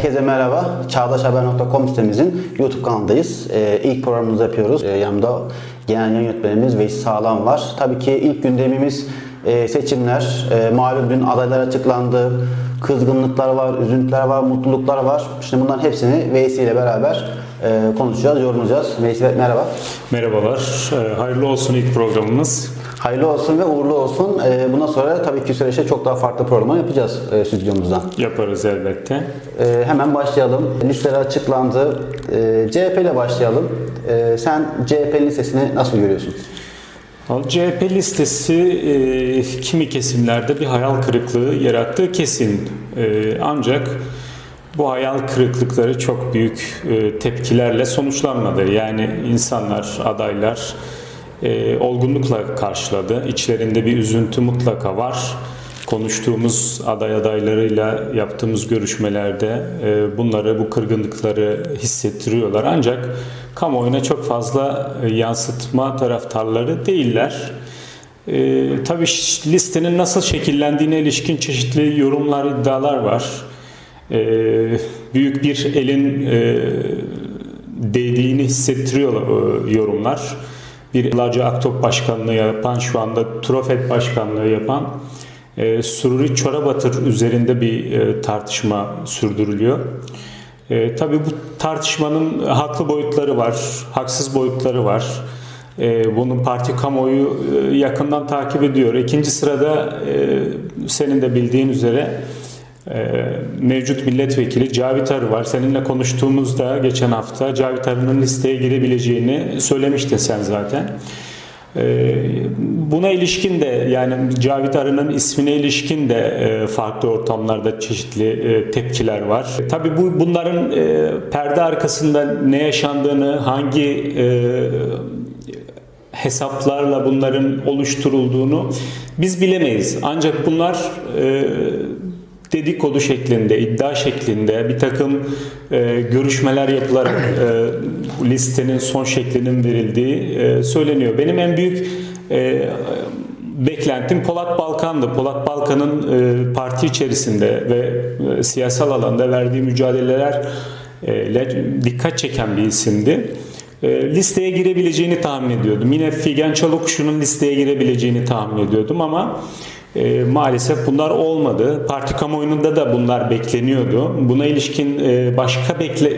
Herkese merhaba. Çağdaşhaber.com sitemizin YouTube kanalındayız. Ee, ilk programımızı yapıyoruz. Ee, yanımda genel yönetmenimiz Veys Sağlam var. Tabii ki ilk gündemimiz e, seçimler. E, malum dün adaylar açıklandı. Kızgınlıklar var, üzüntüler var, mutluluklar var. Şimdi bunların hepsini Veysi ile beraber e, konuşacağız, yorumlayacağız. Veysi merhaba. Merhabalar, Ee, hayırlı olsun ilk programımız. Hayırlı olsun ve uğurlu olsun. E, bundan sonra tabii ki süreçte çok daha farklı program yapacağız e, stüdyomuzdan. Yaparız elbette. Ee, hemen başlayalım. Listeler açıklandı. Ee, CHP ile başlayalım. Sen CHP'nin listesini nasıl görüyorsun? CHP listesi e, kimi kesimlerde bir hayal kırıklığı yarattığı kesin. E, ancak bu hayal kırıklıkları çok büyük e, tepkilerle sonuçlanmadı. Yani insanlar, adaylar e, olgunlukla karşıladı. İçlerinde bir üzüntü mutlaka var. Konuştuğumuz aday adaylarıyla yaptığımız görüşmelerde e, bunları, bu kırgınlıkları hissettiriyorlar. Ancak kamuoyuna çok fazla e, yansıtma taraftarları değiller. E, tabii listenin nasıl şekillendiğine ilişkin çeşitli yorumlar, iddialar var. E, büyük bir elin e, değdiğini hissettiriyor e, yorumlar. Bir yıllarca Aktop Başkanlığı yapan, şu anda Trofet Başkanlığı yapan e, Sururi Çorabatır üzerinde bir e, tartışma sürdürülüyor. E, tabii bu tartışmanın haklı boyutları var, haksız boyutları var. E, bunu parti kamuoyu e, yakından takip ediyor. İkinci sırada e, senin de bildiğin üzere mevcut milletvekili Cavit Arı var. Seninle konuştuğumuzda geçen hafta Cavit Arı'nın listeye girebileceğini söylemiştin sen zaten. E, Buna ilişkin de yani Cavit Arı'nın ismine ilişkin de e, farklı ortamlarda çeşitli e, tepkiler var. Tabii bu bunların e, perde arkasında ne yaşandığını, hangi e, hesaplarla bunların oluşturulduğunu biz bilemeyiz. Ancak bunlar e, dedikodu şeklinde, iddia şeklinde bir takım e, görüşmeler yapılarak e, listenin son şeklinin verildiği e, söyleniyor. Benim en büyük e, beklentim Polat Balkan'dı. Polat Balkan'ın e, parti içerisinde ve e, siyasal alanda verdiği mücadeleler e, dikkat çeken bir isimdi. E, listeye girebileceğini tahmin ediyordum. Yine Figen Çalıkuşu'nun listeye girebileceğini tahmin ediyordum ama e, maalesef bunlar olmadı. Parti kamuoyunda da bunlar bekleniyordu. Buna ilişkin e, başka bekle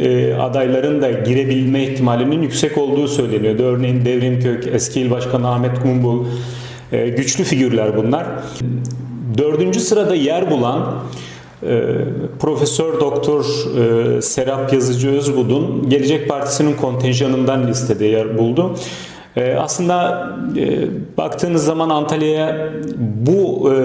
e, adayların da girebilme ihtimalinin yüksek olduğu söyleniyordu. Örneğin Devrim Kök, eski il başkanı Ahmet Kumbul, e, güçlü figürler bunlar. Dördüncü sırada yer bulan e, Profesör Doktor e, Serap Yazıcı Özbudun Gelecek Partisi'nin kontenjanından listede yer buldu. E, aslında e, baktığınız zaman Antalya'ya bu e,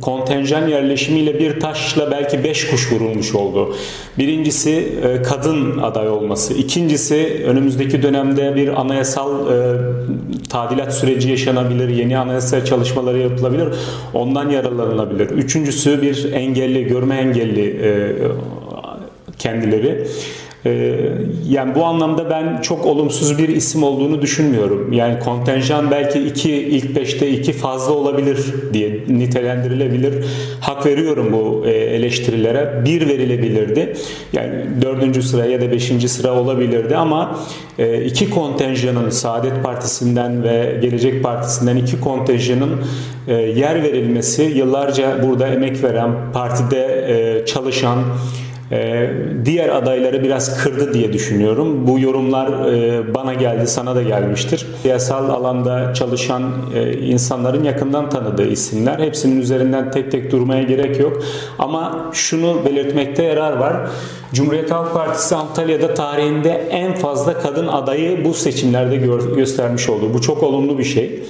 kontenjan yerleşimiyle bir taşla belki beş kuş vurulmuş oldu. Birincisi e, kadın aday olması. İkincisi önümüzdeki dönemde bir anayasal e, tadilat süreci yaşanabilir. Yeni anayasa çalışmaları yapılabilir. Ondan yararlanılabilir. Üçüncüsü bir engelli, görme engelli e, kendileri. Ee, yani bu anlamda ben çok olumsuz bir isim olduğunu düşünmüyorum. Yani kontenjan belki iki ilk beşte iki fazla olabilir diye nitelendirilebilir. Hak veriyorum bu e, eleştirilere. Bir verilebilirdi. Yani dördüncü sıra ya da beşinci sıra olabilirdi ama e, iki kontenjanın Saadet Partisi'nden ve Gelecek Partisi'nden iki kontenjanın e, yer verilmesi yıllarca burada emek veren, partide çalışan, ee, diğer adayları biraz kırdı diye düşünüyorum. Bu yorumlar e, bana geldi, sana da gelmiştir. Siyasal alanda çalışan e, insanların yakından tanıdığı isimler. Hepsinin üzerinden tek tek durmaya gerek yok. Ama şunu belirtmekte yarar var. Cumhuriyet Halk Partisi Antalya'da tarihinde en fazla kadın adayı bu seçimlerde gö- göstermiş oldu. Bu çok olumlu bir şey.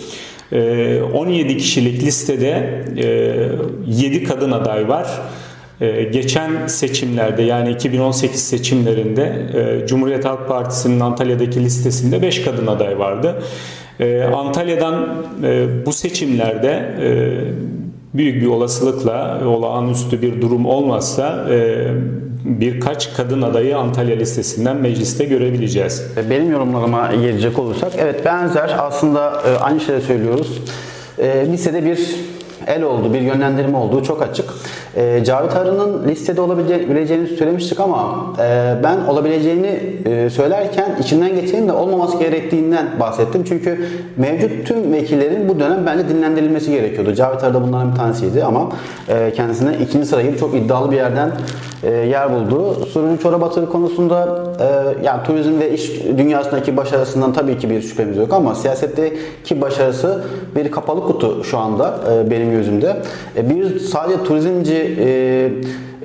Ee, 17 kişilik listede e, 7 kadın aday var. Ee, geçen seçimlerde yani 2018 seçimlerinde e, Cumhuriyet Halk Partisi'nin Antalya'daki listesinde 5 kadın aday vardı. Ee, Antalya'dan e, bu seçimlerde e, büyük bir olasılıkla olağanüstü bir durum olmazsa birkaç kadın adayı Antalya listesinden mecliste görebileceğiz. Benim yorumlarıma gelecek olursak, evet benzer aslında aynı şeyleri söylüyoruz. E, listede bir el oldu, bir yönlendirme olduğu çok açık. E, Cavit Arı'nın listede olabileceğini söylemiştik ama e, ben olabileceğini e, söylerken içinden geçenin de olmaması gerektiğinden bahsettim. Çünkü mevcut tüm vekillerin bu dönem bence dinlendirilmesi gerekiyordu. Cavit Arı da bunların bir tanesiydi ama e, kendisine ikinci sıra çok iddialı bir yerden yer buldu. Suruni Çorap Atığı konusunda e, yani turizm ve iş dünyasındaki başarısından tabii ki bir şüphemiz yok ama siyasetteki başarısı bir kapalı kutu şu anda e, benim gözümde. E, bir sadece turizmci e,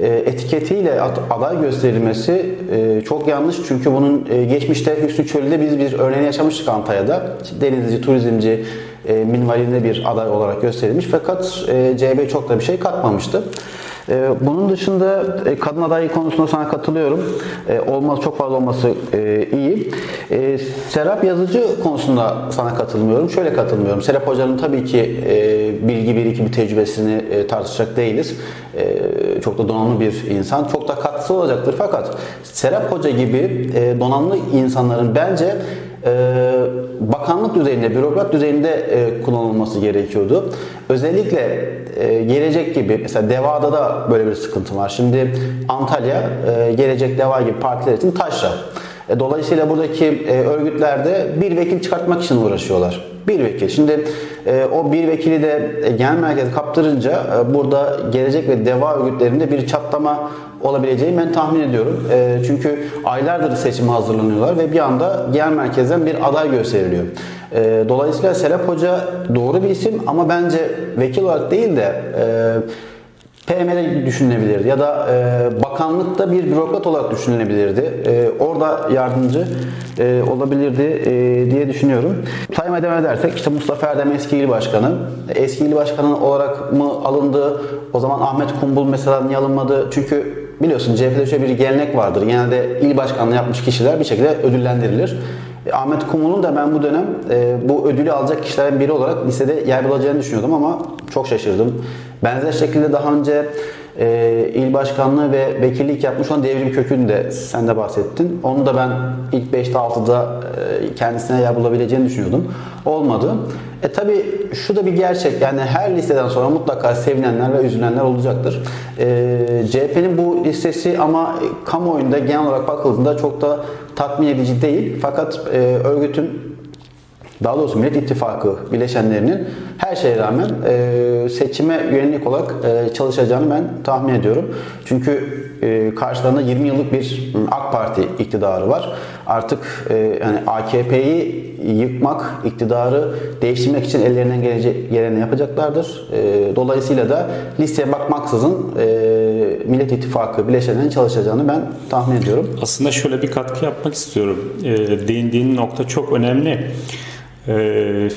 e, etiketiyle aday gösterilmesi e, çok yanlış çünkü bunun e, geçmişte Hüsnü Çölü'de biz bir örneğini yaşamıştık Antalya'da. Denizci, turizmci e, minvalinde bir aday olarak gösterilmiş fakat e, CHP çok da bir şey katmamıştı. Ee, Bunun dışında e, kadın adayı konusunda sana katılıyorum. Ee, Olmaz çok fazla olması e, iyi. Ee, Serap Yazıcı konusunda sana katılmıyorum. Şöyle katılmıyorum. Serap Hoca'nın tabii ki e, bilgi birikim tecrübesini tartışacak değiliz. Çok da donanımlı bir insan. Çok da katkısı olacaktır. Fakat Serap Hoca gibi donanımlı insanların bence bakanlık düzeyinde, bürokrat düzeyinde e, kullanılması gerekiyordu. Özellikle e, gelecek gibi, mesela DEVA'da da böyle bir sıkıntı var. Şimdi Antalya, e, gelecek DEVA gibi partiler için taşra. E, Dolayısıyla buradaki e, örgütlerde bir vekil çıkartmak için uğraşıyorlar. Bir vekil. Şimdi e, o bir vekili de genel merkeze kaptırınca burada gelecek ve deva örgütlerinde bir çatlama olabileceğini ben tahmin ediyorum. Çünkü aylardır seçime hazırlanıyorlar ve bir anda genel merkezden bir aday gösteriliyor. Dolayısıyla Serap Hoca doğru bir isim ama bence vekil olarak değil de e, PM'de düşünülebilirdi ya da e, bakanlıkta bir bürokrat olarak düşünülebilirdi. E, orada yardımcı e, olabilirdi e, diye düşünüyorum. Saymaya devam edersek işte Mustafa Erdem eski il başkanı. Eski il başkanı olarak mı alındı? O zaman Ahmet Kumbul mesela niye alınmadı? Çünkü biliyorsun CHP'de şöyle bir gelenek vardır. Genelde il başkanlığı yapmış kişiler bir şekilde ödüllendirilir. Ahmet Kumul'un da ben bu dönem e, bu ödülü alacak kişilerden biri olarak listede yer bulacağını düşünüyordum ama çok şaşırdım. Benzer şekilde daha önce e, il başkanlığı ve vekillik yapmış olan Devrim Kök'ün de sen de bahsettin. Onu da ben ilk 5'te 6'da e, kendisine yer bulabileceğini düşünüyordum. Olmadı. E tabi şu da bir gerçek yani her listeden sonra mutlaka sevinenler ve üzülenler olacaktır. E, CHP'nin bu listesi ama kamuoyunda genel olarak bakıldığında çok da tatmin edici değil. Fakat e, örgütün daha doğrusu Millet İttifakı bileşenlerinin her şeye rağmen e, seçime yönelik olarak e, çalışacağını ben tahmin ediyorum. Çünkü e, karşılarında 20 yıllık bir m, AK Parti iktidarı var. Artık e, yani AKP'yi yıkmak, iktidarı değiştirmek için ellerinden geleni yapacaklardır. E, dolayısıyla da listeye bakmaksızın e, Millet İttifakı bileşenlerinin çalışacağını ben tahmin ediyorum. Aslında şöyle bir katkı yapmak istiyorum. Ee, değindiğin nokta çok önemli. Ee,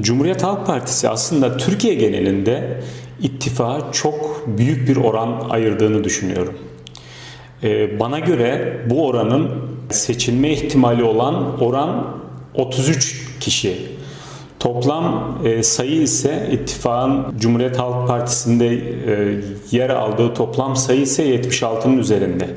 Cumhuriyet Halk Partisi aslında Türkiye genelinde ittifağa çok büyük bir oran ayırdığını düşünüyorum. Ee, bana göre bu oranın seçilme ihtimali olan oran 33 kişi. Toplam e, sayı ise ittifakın Cumhuriyet Halk Partisi'nde e, yer aldığı toplam sayı ise 76'nın üzerinde.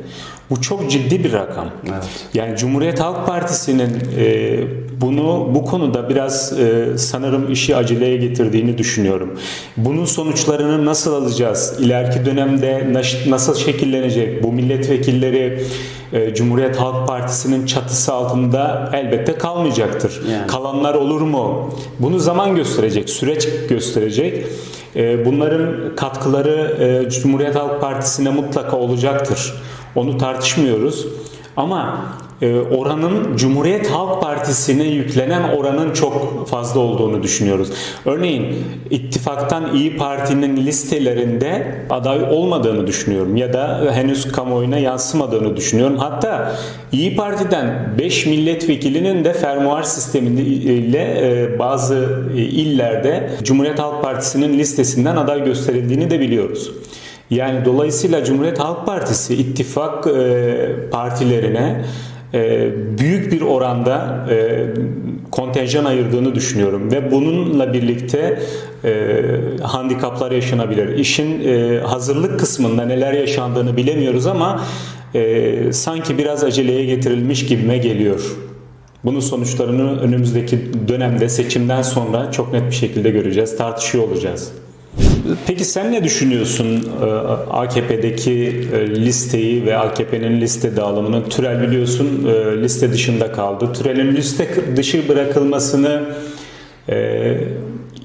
Bu çok ciddi bir rakam. Evet. Yani Cumhuriyet Halk Partisi'nin e, bunu bu konuda biraz e, sanırım işi aceleye getirdiğini düşünüyorum. Bunun sonuçlarını nasıl alacağız? İleriki dönemde nasıl şekillenecek? Bu milletvekilleri e, Cumhuriyet Halk Partisi'nin çatısı altında elbette kalmayacaktır. Yani. Kalanlar olur mu? Bunu zaman gösterecek, süreç gösterecek. E, Bunların katkıları e, Cumhuriyet Halk Partisi'ne mutlaka olacaktır. Onu tartışmıyoruz. Ama e, oranın Cumhuriyet Halk Partisi'ne yüklenen oranın çok fazla olduğunu düşünüyoruz. Örneğin ittifaktan İyi Parti'nin listelerinde aday olmadığını düşünüyorum ya da henüz kamuoyuna yansımadığını düşünüyorum. Hatta İyi Parti'den 5 milletvekilinin de fermuar sistemiyle e, bazı e, illerde Cumhuriyet Halk Partisi'nin listesinden aday gösterildiğini de biliyoruz. Yani dolayısıyla Cumhuriyet Halk Partisi ittifak e, partilerine e, büyük bir oranda e, kontenjan ayırdığını düşünüyorum ve bununla birlikte e, handikaplar yaşanabilir. İşin e, hazırlık kısmında neler yaşandığını bilemiyoruz ama e, sanki biraz aceleye getirilmiş gibime geliyor. Bunun sonuçlarını önümüzdeki dönemde seçimden sonra çok net bir şekilde göreceğiz, tartışıyor olacağız. Peki sen ne düşünüyorsun e, AKP'deki e, listeyi ve AKP'nin liste dağılımını? Türel biliyorsun e, liste dışında kaldı. Türel'in liste dışı bırakılmasını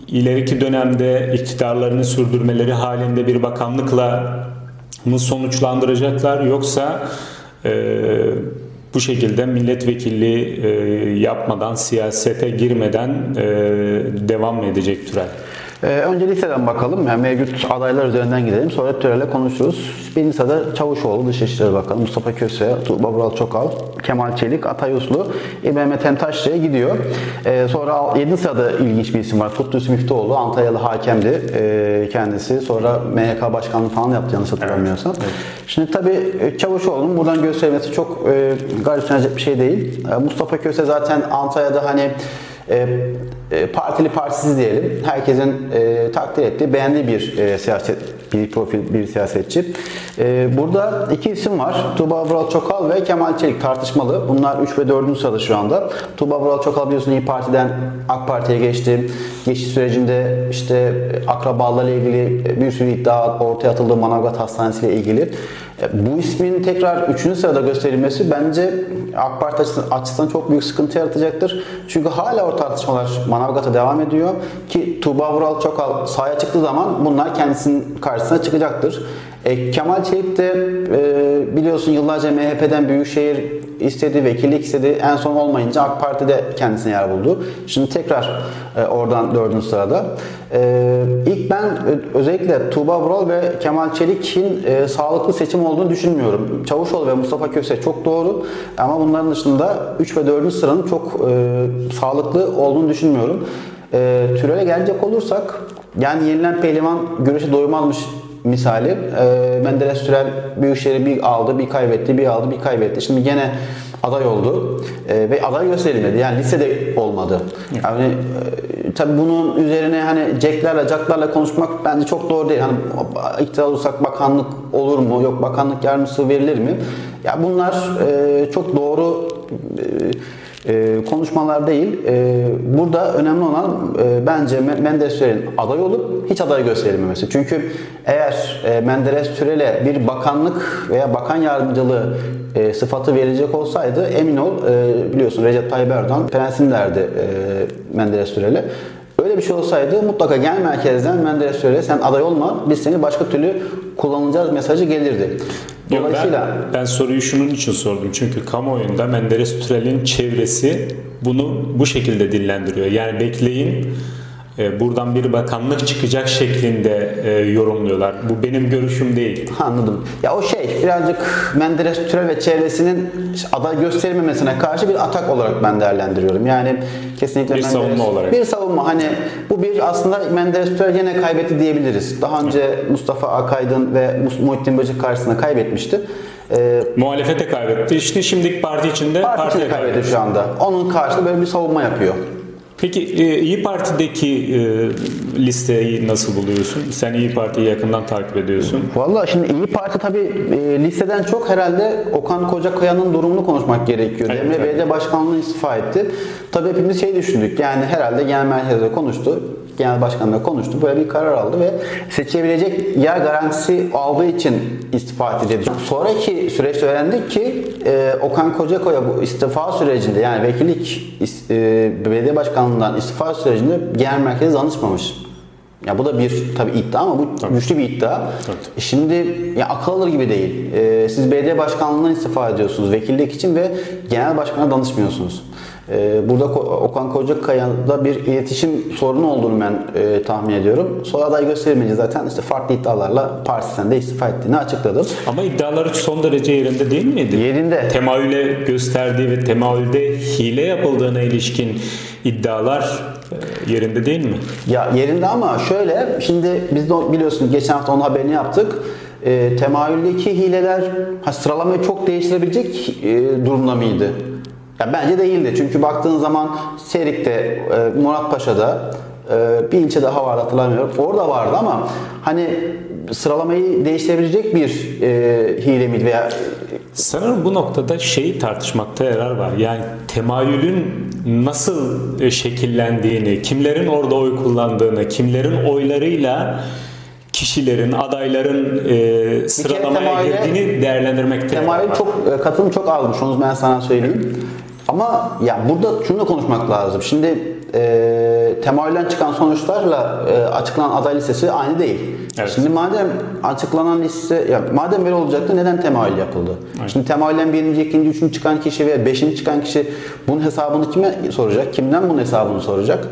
ileriki dönemde iktidarlarını sürdürmeleri halinde bir bakanlıkla mı sonuçlandıracaklar yoksa bu şekilde milletvekilliği yapmadan siyasete girmeden devam mı edecek Türel? Ee, önce listeden bakalım. Yani mevcut adaylar üzerinden gidelim. Sonra Törel'e konuşuruz. Birinci sırada Çavuşoğlu, Dışişleri Bakanı, Mustafa Köse, Tuğba Vural Çokal, Kemal Çelik, Atay Uslu, İbrahim Ethem Taşçı'ya gidiyor. Ee, sonra 7. sırada ilginç bir isim var. Kutlusu Müftüoğlu, Antalyalı hakemdi ee, kendisi. Sonra MHK Başkanlığı falan yaptı yanlış hatırlamıyorsam. Şimdi tabii e, Çavuşoğlu'nun buradan gösterilmesi çok e, garipsenecek bir şey değil. E, Mustafa Köse zaten Antalya'da hani e, e, partili partisiz diyelim. Herkesin e, takdir ettiği, beğendiği bir e, siyaset, bir profil, bir siyasetçi. E, burada iki isim var. Tuğba Vural Çokal ve Kemal Çelik tartışmalı. Bunlar 3 ve 4. sırada şu anda. Tuğba Vural Çokal biliyorsun İyi Parti'den AK Parti'ye geçti. Geçiş sürecinde işte akrabalarla ilgili bir sürü iddia ortaya atıldı Manavgat Hastanesi ile ilgili. Bu ismin tekrar 3. sırada gösterilmesi bence AK Parti açısından çok büyük sıkıntı yaratacaktır. Çünkü hala o tartışmalar Manavgat'a devam ediyor ki Tuğba Vural Çokal sahaya çıktığı zaman bunlar kendisinin karşısına çıkacaktır. E, Kemal Çelik de e, biliyorsun yıllarca MHP'den Büyükşehir istedi, vekillik istedi. En son olmayınca AK Parti'de kendisine yer buldu. Şimdi tekrar e, oradan dördüncü sırada. E, ilk ben ö- özellikle Tuğba Vural ve Kemal Çelik'in e, sağlıklı seçim olduğunu düşünmüyorum. Çavuşoğlu ve Mustafa Köse çok doğru ama bunların dışında 3 ve 4. sıranın çok e, sağlıklı olduğunu düşünmüyorum. E, Türel'e gelecek olursak yani yenilen pehlivan güreşe doymazmış misali. E, Menderes Türel Büyükşehir'i bir aldı, bir kaybetti, bir aldı, bir kaybetti. Şimdi gene aday oldu E, ve aday gösterilmedi. Yani listede olmadı. Yani e, tabii bunun üzerine hani ceklerle, caklarla konuşmak bence çok doğru değil. Hani iktidar olursak bakanlık olur mu? Yok bakanlık yardımcısı verilir mi? Ya bunlar e, çok doğru e, e, konuşmalar değil. E, burada önemli olan e, bence Me- Menderes Türel'in aday olup hiç aday gösterilmemesi. Çünkü eğer e, Menderes Türel'e bir bakanlık veya bakan yardımcılığı e, sıfatı verilecek olsaydı emin ol e, biliyorsun Recep Tayyip Erdoğan prensim derdi e, Menderes Türel'e. Öyle bir şey olsaydı mutlaka gel merkezden Menderes Türel'e sen aday olma biz seni başka türlü kullanacağız mesajı gelirdi. Dolayısıyla ben, ben soruyu şunun için sordum. Çünkü kamuoyunda Menderes Türel'in çevresi bunu bu şekilde dillendiriyor. Yani bekleyin buradan bir bakanlık çıkacak şeklinde e, yorumluyorlar. Bu benim görüşüm değil. Anladım. Ya o şey birazcık Menderes Türel ve çevresinin aday gösterilmemesine karşı bir atak olarak ben değerlendiriyorum. Yani kesinlikle Bir savunma olarak. Bir savunma hani bu bir aslında Menderes Türel yine kaybetti diyebiliriz. Daha önce Mustafa Akaydın ve Muhittin Böcek karşısında kaybetmişti. Ee, Muhalefete kaybetti. İşte şimdiki parti içinde parti partiye kaybetti şu anda. Onun karşısında böyle bir savunma yapıyor. Peki e, İyi Parti'deki e, listeyi nasıl buluyorsun? Sen İyi Parti'yi yakından takip ediyorsun. Vallahi şimdi İyi Parti tabii e, listeden çok herhalde Okan Kocakaya'nın durumunu konuşmak gerekiyor. Evet, Emre evet. Belediye Başkanlığı istifa etti. Tabii hepimiz şey düşündük yani herhalde genel merkezde konuştu. Genel başkanla konuştu. Böyle bir karar aldı ve seçebilecek yer garantisi aldığı için istifa etti dedi. Sonraki süreçte öğrendik ki e, Okan Kocakaya bu istifa sürecinde yani vekillik e, belediye başkanlığından istifa sürecinde genel merkeze danışmamış. Ya bu da bir tabii iddia ama bu güçlü bir iddia. Tabii. E Şimdi ya akıl alır gibi değil. Ee, siz belediye başkanlığından istifa ediyorsunuz vekillik için ve genel başkana danışmıyorsunuz. Ee, burada Okan Kocakaya'da bir iletişim sorunu olduğunu ben e, tahmin ediyorum. Sonra aday gösterilmeyince zaten işte farklı iddialarla partisinden de istifa ettiğini açıkladı. Ama iddiaları son derece yerinde değil miydi? Yerinde. Temayüle gösterdiği ve temayülde hile yapıldığına ilişkin iddialar e, yerinde değil mi? Ya yerinde ama şöyle şimdi biz de biliyorsunuz geçen hafta onun haberini yaptık. E, temayüldeki hileler ha, sıralamayı çok değiştirebilecek e, durumda mıydı? Ya bence değildi. Çünkü baktığın zaman Serik'te, e, Muratpaşa'da e, bir ilçe daha vardı hatırlamıyorum. Orada vardı ama hani sıralamayı değiştirebilecek bir e, hile miydi veya Sanırım bu noktada şeyi tartışmakta yarar var. Yani temayülün nasıl e, şekillendiğini, kimlerin orada oy kullandığını, kimlerin oylarıyla kişilerin, adayların e, sıralamaya temayüle- girdiğini değerlendirmekte Temayül çok e, katılım çok azmış onu ben sana söyleyeyim. Ama ya burada şunu da konuşmak lazım. Şimdi e, temayülden çıkan sonuçlarla e, açıklanan aday listesi aynı değil. Evet. Şimdi madem açıklanan liste, ya madem böyle olacaktı neden temayül yapıldı? Şimdi temayülden birinci, ikinci, üçüncü çıkan kişi veya beşinci çıkan kişi bunun hesabını kime soracak? Kimden bunun hesabını soracak?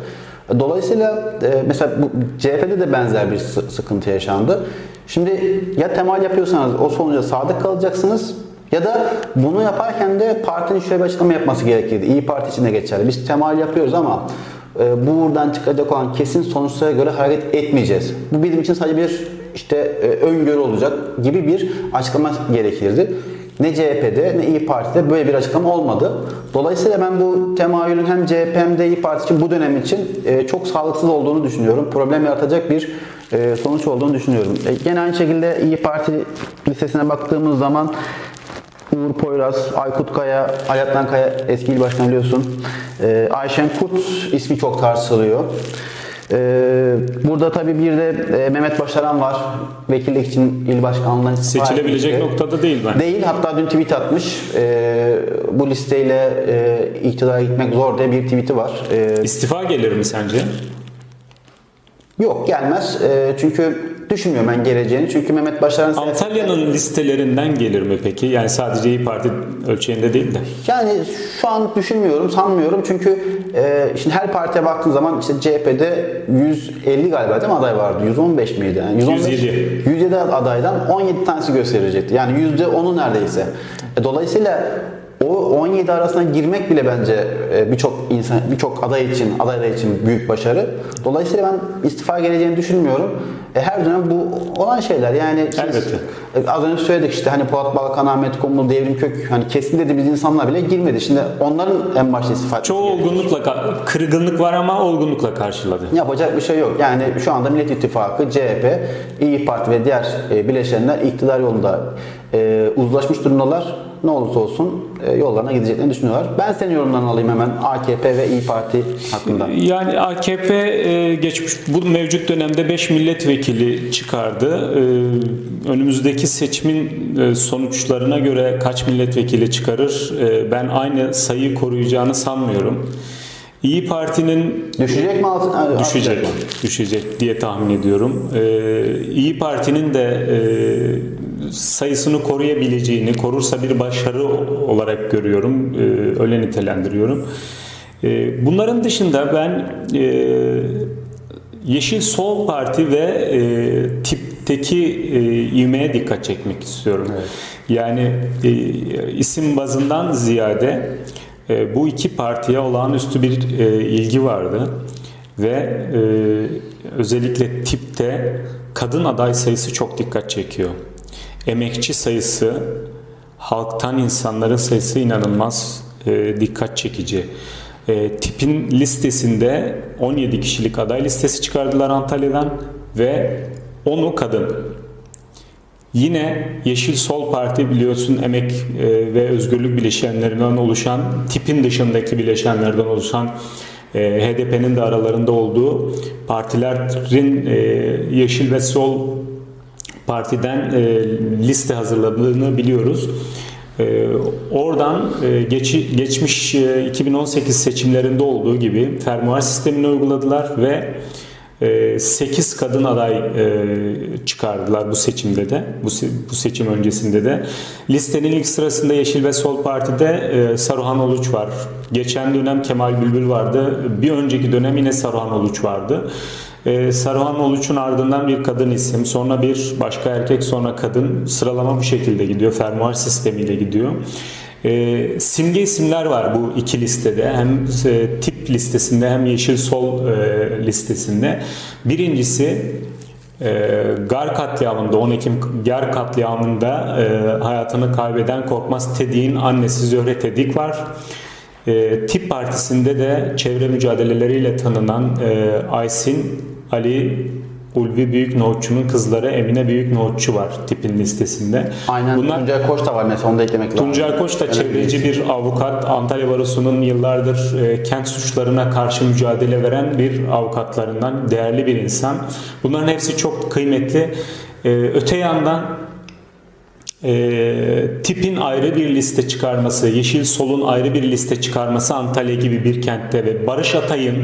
Dolayısıyla e, mesela bu CHP'de de benzer bir sı- sıkıntı yaşandı. Şimdi ya temayül yapıyorsanız o sonuca sadık kalacaksınız ya da bunu yaparken de partinin şöyle bir açıklama yapması gerekirdi. İyi Parti için de geçerli. Biz temayül yapıyoruz ama e, bu buradan çıkacak olan kesin sonuçlara göre hareket etmeyeceğiz. Bu bizim için sadece bir işte e, öngörü olacak gibi bir açıklama gerekirdi. Ne CHP'de ne İyi Parti'de böyle bir açıklama olmadı. Dolayısıyla ben bu temayülün hem CHP hem de İyi Parti için bu dönem için e, çok sağlıksız olduğunu düşünüyorum. Problem yaratacak bir e, sonuç olduğunu düşünüyorum. E, gene aynı şekilde İyi Parti listesine baktığımız zaman Uğur Poyraz, Aykut Kaya, Alaaddin Kaya eski il başkanı biliyorsun. Ayşen Kurt ismi çok tartışılıyor. Ee, burada tabii bir de e, Mehmet Başaran var. Vekillik için il başkanlığından istifa Seçilebilecek noktada değil bence. Değil hatta dün tweet atmış. Ee, bu listeyle e, iktidara gitmek zor diye bir tweet'i var. Ee, İstifa gelir mi sence? yok gelmez. Çünkü düşünmüyorum ben geleceğini. Çünkü Mehmet Başaran Antalya'nın listelerinden gelir mi peki? Yani sadece İyi Parti ölçeğinde değil de. Yani şu an düşünmüyorum, sanmıyorum. Çünkü e, şimdi her partiye baktığın zaman işte CHP'de 150 galiba değil mi aday vardı? 115 miydi? Yani 115, 107. 107 adaydan 17 tanesi gösterecekti. Yani %10'u neredeyse. E, dolayısıyla o 17 arasına girmek bile bence birçok insan, birçok aday için, adaylar için büyük başarı. Dolayısıyla ben istifa geleceğini düşünmüyorum. E, her dönem bu olan şeyler. Yani Elbette. e, Az önce söyledik işte hani Polat Balkan, Ahmet Kumru, Devrim Kök hani kesin dediğimiz insanlar bile girmedi. Şimdi onların en başta istifa Çoğu olgunlukla, ka- kırgınlık var ama olgunlukla karşıladı. Yapacak bir şey yok. Yani şu anda Millet İttifakı, CHP, İyi Parti ve diğer e, bileşenler iktidar yolunda e, uzlaşmış durumdalar. Ne olursa olsun e, yollarına gideceklerini düşünüyorlar. Ben senin yorumlarını alayım hemen AKP ve İyi Parti hakkında. Yani AKP e, geçmiş bu mevcut dönemde 5 milletvekili çıkardı. E, önümüzdeki seçimin e, sonuçlarına göre kaç milletvekili çıkarır? E, ben aynı sayıyı koruyacağını sanmıyorum. İyi Parti'nin Düşecek mi altın? düşecek, düşecek diye tahmin ediyorum. Ee, İyi Parti'nin de e, sayısını koruyabileceğini, korursa bir başarı olarak görüyorum, e, öyle nitelendiriyorum. E, bunların dışında ben e, Yeşil Sol Parti ve tipteki ivmeye dikkat çekmek istiyorum. Yani e, isim bazından ziyade bu iki partiye olağanüstü bir ilgi vardı ve özellikle tipte kadın aday sayısı çok dikkat çekiyor. Emekçi sayısı, halktan insanların sayısı inanılmaz e, dikkat çekici. E, tipin listesinde 17 kişilik aday listesi çıkardılar Antalya'dan ve 10'u kadın. Yine Yeşil Sol Parti biliyorsun emek e, ve özgürlük bileşenlerinden oluşan, tipin dışındaki bileşenlerden oluşan e, HDP'nin de aralarında olduğu partilerin e, Yeşil ve Sol Parti'den e, liste hazırladığını biliyoruz. E, oradan e, geçi, geçmiş e, 2018 seçimlerinde olduğu gibi fermuar sistemini uyguladılar ve 8 kadın aday e, çıkardılar bu seçimde de, bu seçim öncesinde de. Listenin ilk sırasında Yeşil ve Sol Parti'de e, Saruhan Oluç var. Geçen dönem Kemal Bülbül vardı. Bir önceki dönem yine Saruhan Oluç vardı. E, Saruhan Oluç'un ardından bir kadın isim, sonra bir başka erkek, sonra kadın. Sıralama bu şekilde gidiyor. Fermuar sistemiyle gidiyor. E, simge isimler var bu iki listede. Hem e, tip listesinde hem Yeşil Sol e, listesinde. Birincisi e, Gar katliamında 10 Ekim Gar katliamında e, hayatını kaybeden Korkmaz Tedik'in annesi Zöhre Tedik var. E, tip partisinde de çevre mücadeleleriyle tanınan e, Aysin Ali Ulvi Büyük Nohutçu'nun kızları Emine Büyük Nohutçu var tipin listesinde. Aynen Bunlar Tuncay Koç da var mesela onu da eklemek lazım. Tuncay Koç da Evet, çevreci bir avukat. Antalya Barosu'nun yıllardır e, kent suçlarına karşı mücadele veren bir avukatlarından değerli bir insan. Bunların hepsi çok kıymetli. E, öte yandan e, tipin ayrı bir liste çıkarması, Yeşil Sol'un ayrı bir liste çıkarması Antalya gibi bir kentte ve Barış Atay'ın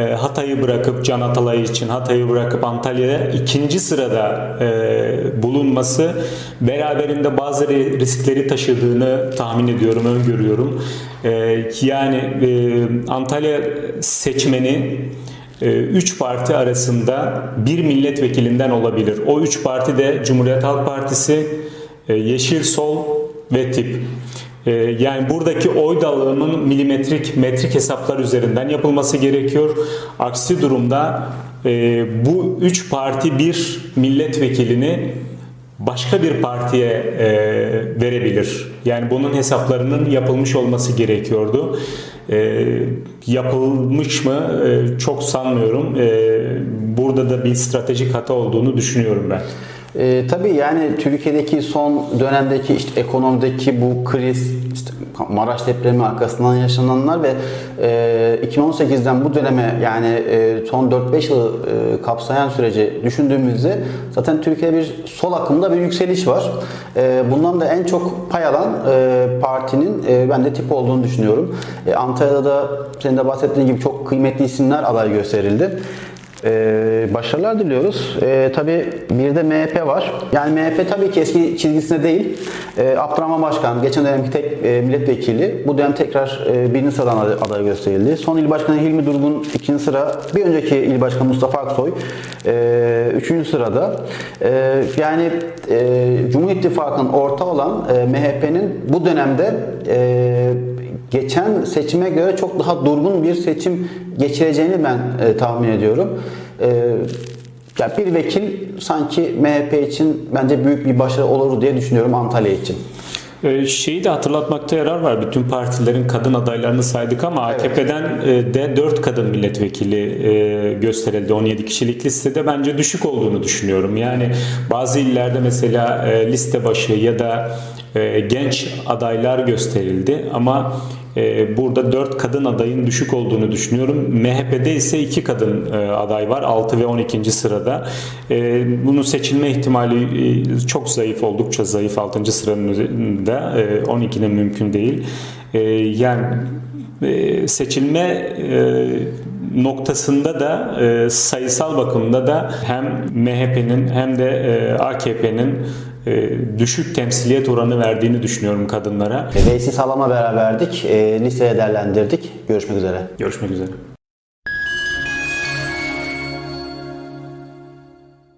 Hatay'ı bırakıp Can Atalay için Hatay'ı bırakıp Antalya'da ikinci sırada e, bulunması beraberinde bazı ri- riskleri taşıdığını tahmin ediyorum, öngörüyorum. E, yani e, Antalya seçmeni 3 parti arasında bir milletvekilinden olabilir. O 3 parti de Cumhuriyet Halk Partisi, e, Yeşil Sol ve TİP. E, Yani buradaki oy dağılımının milimetrik, metrik hesaplar üzerinden yapılması gerekiyor. Aksi durumda e, bu 3 parti bir milletvekilini başka bir partiye e, verebilir. Yani bunun hesaplarının yapılmış olması gerekiyordu. E, yapılmış mı? Çok sanmıyorum. Burada da bir stratejik hata olduğunu düşünüyorum ben. Ee, tabii yani Türkiye'deki son dönemdeki işte ekonomideki bu kriz, işte Maraş depremi arkasından yaşananlar ve e, 2018'den bu döneme yani e, son 4-5 yılı e, kapsayan süreci düşündüğümüzde zaten Türkiye'de bir sol akımda bir yükseliş var. E, bundan da en çok pay alan e, partinin e, ben de tip olduğunu düşünüyorum. E, Antalya'da da senin de bahsettiğin gibi çok kıymetli isimler aday gösterildi. Ee, başarılar diliyoruz. Ee, tabii bir de MHP var. Yani MHP tabii ki eski çizgisinde değil. Ee, Abdurrahman Başkan, geçen dönemki tek e, milletvekili. Bu dönem tekrar e, birinci sıradan aday gösterildi. Son il başkanı Hilmi Durgun ikinci sıra. Bir önceki il başkanı Mustafa Aksoy e, üçüncü sırada. E, yani e, Cumhur İttifakı'nın orta olan e, MHP'nin bu dönemde e, geçen seçime göre çok daha durgun bir seçim geçireceğini ben e, tahmin ediyorum. E, ya bir vekil sanki MHP için bence büyük bir başarı olur diye düşünüyorum Antalya için. Ee, Şeyi de hatırlatmakta yarar var. Bütün partilerin kadın adaylarını saydık ama AKP'den e, de 4 kadın milletvekili e, gösterildi 17 kişilik listede. Bence düşük olduğunu düşünüyorum. Yani bazı illerde mesela e, liste başı ya da e, genç adaylar gösterildi ama e, burada 4 kadın adayın düşük olduğunu düşünüyorum. MHP'de ise 2 kadın e, aday var 6 ve 12. sırada. E, bunun seçilme ihtimali çok zayıf, oldukça zayıf 6. sıranın üzerinde. E, 12'de mümkün değil. Yani e, seçilme noktasında da sayısal bakımda da hem MHP'nin hem de AKP'nin e, düşük temsiliyet oranı verdiğini düşünüyorum kadınlara. E, Veysi Salam'la beraberdik. E, listeye değerlendirdik. Görüşmek üzere. Görüşmek üzere.